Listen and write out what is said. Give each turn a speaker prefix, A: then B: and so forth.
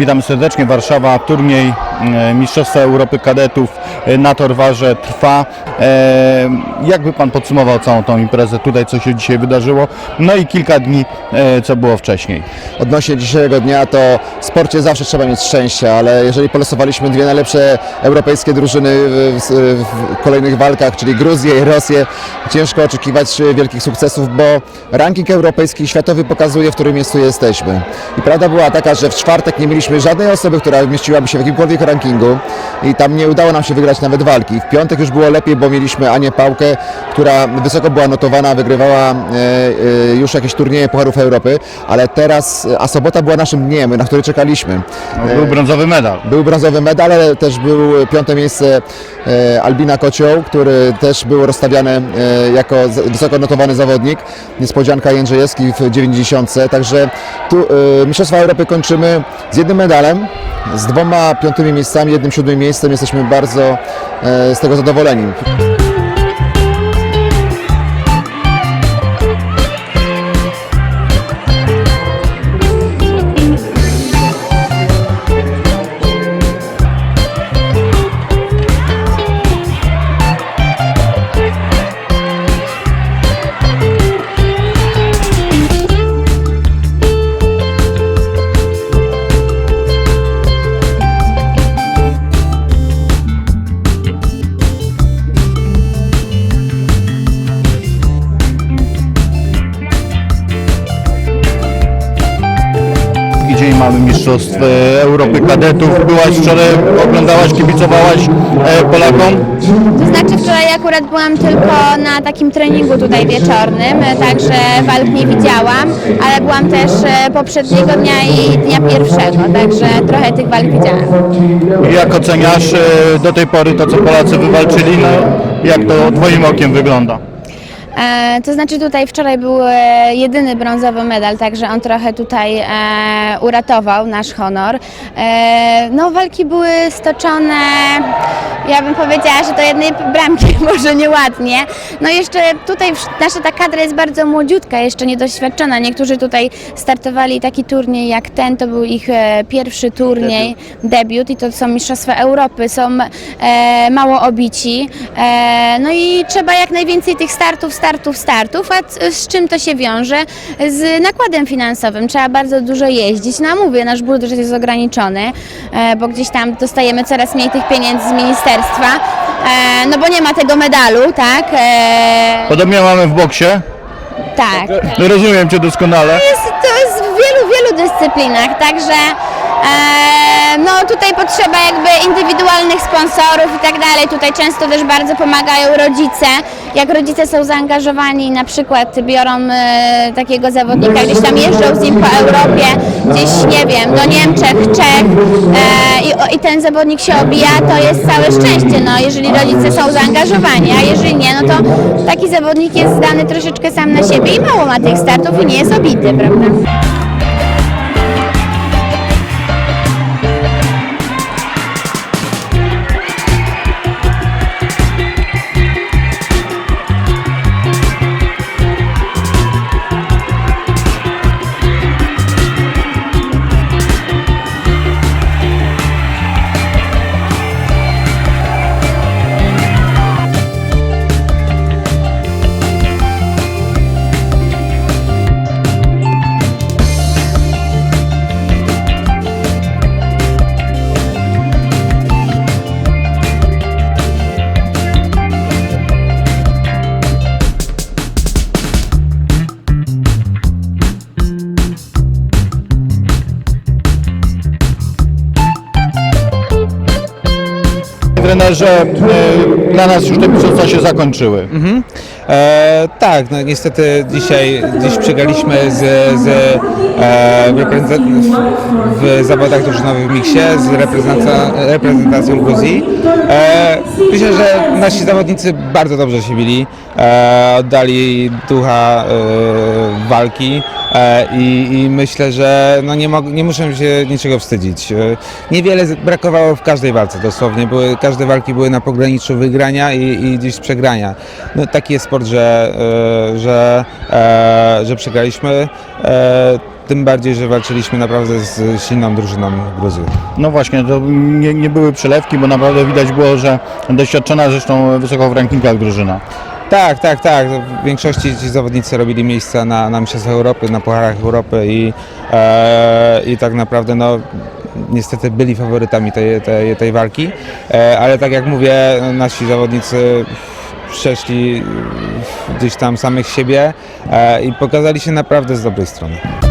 A: Witamy serdecznie. Warszawa, turniej e, Mistrzostwa Europy Kadetów na Torwarze trwa. E, Jakby Pan podsumował całą tą imprezę, tutaj co się dzisiaj wydarzyło, no i kilka dni, e, co było wcześniej.
B: Odnośnie dzisiejszego dnia, to w sporcie zawsze trzeba mieć szczęście, ale jeżeli polosowaliśmy dwie najlepsze europejskie drużyny w, w, kolejnych walkach, czyli Gruzję i Rosję, ciężko oczekiwać wielkich sukcesów, bo ranking europejski i światowy pokazuje, w którym miejscu jesteśmy. I prawda była taka, że w czwartek nie mieliśmy żadnej osoby, która wmieściłaby się w jakimkolwiek rankingu i tam nie udało nam się wygrać nawet walki. W piątek już było lepiej, bo mieliśmy Anię Pałkę, która wysoko była notowana, wygrywała e, e, już jakieś turnieje Pucharów Europy, ale teraz, a sobota była naszym dniem, na który czekaliśmy.
A: No, był brązowy medal.
B: Był brązowy medal, ale też był piąte miejsce e, Albina Kocioł, który też był rozstawiany e, jako wysoko notowany zawodnik. Niespodzianka Jędrzejewski w 90. Także tu e, Mistrzostwa Europy kończymy z jednym medalem, z dwoma piątymi miejscami, jednym siódmym miejscem. Jesteśmy bardzo e, z tego zadowoleni.
A: I dzień mamy Mistrzostw Europy Kadetów. Byłaś wczoraj, oglądałaś, kibicowałaś e, Polakom?
C: To znaczy wczoraj akurat byłam tylko na takim treningu tutaj wieczornym, także walk nie widziałam, ale byłam też e, poprzedniego dnia i dnia pierwszego, także trochę tych walk widziałam.
A: Jak oceniasz e, do tej pory to, co Polacy wywalczyli? No, jak to Twoim okiem wygląda?
C: E, to znaczy tutaj wczoraj był e, jedyny brązowy medal, także on trochę tutaj e, uratował nasz honor. E, no walki były stoczone, ja bym powiedziała, że do jednej bramki może nieładnie. No jeszcze tutaj wsz- nasza ta kadra jest bardzo młodziutka, jeszcze niedoświadczona. Niektórzy tutaj startowali taki turniej jak ten, to był ich e, pierwszy turniej, debiut i to są Mistrzostwa Europy, są e, mało obici. E, no i trzeba jak najwięcej tych startów, startów, startów, a z czym to się wiąże? Z nakładem finansowym. Trzeba bardzo dużo jeździć. No mówię, nasz budżet jest ograniczony, e, bo gdzieś tam dostajemy coraz mniej tych pieniędzy z ministerstwa, e, no bo nie ma tego medalu, tak? E,
A: Podobnie mamy w boksie.
C: tak.
A: Rozumiem Cię doskonale.
C: jest, to jest w wielu, wielu dyscyplinach, także no tutaj potrzeba jakby indywidualnych sponsorów i tak dalej. Tutaj często też bardzo pomagają rodzice. Jak rodzice są zaangażowani, na przykład biorą e, takiego zawodnika, gdzieś tam jeżdżą z nim po Europie, gdzieś nie wiem, do Niemczech, Czech e, i, i ten zawodnik się obija, to jest całe szczęście, no jeżeli rodzice są zaangażowani, a jeżeli nie, no to taki zawodnik jest zdany troszeczkę sam na siebie i mało ma tych startów i nie jest obity, prawda?
A: Trenerze, e, dla nas już te mistrzostwa się zakończyły.
D: E, tak, no niestety dzisiaj dziś przegraliśmy z, z, e, w, w, zawodach drużynowych w miksie z reprezentacją Gruzji. E, myślę, że nasi zawodnicy bardzo dobrze się bili, e, oddali ducha e, walki e, i, i myślę, że no nie, nie muszę się niczego wstydzić. E, niewiele brakowało w każdej walce dosłownie, były, każde walki były na pograniczu wygrania i, i gdzieś przegrania. No, taki jest sport, że, e, że, e, że przegraliśmy. E, tym bardziej, że walczyliśmy naprawdę z silną drużyną Gruzji.
A: No właśnie, to nie, nie były przelewki, bo naprawdę widać było, że doświadczona zresztą wysoko w rankingach drużyna.
D: Tak, tak, tak. W większości ci zawodnicy robili miejsca na, na Mistrzostwach Europy, na Pucharach Europy i, e, i tak naprawdę no, niestety byli faworytami tej, tej, tej walki, e, ale tak jak mówię, nasi zawodnicy przeszli gdzieś tam samych siebie e, i pokazali się naprawdę z dobrej strony.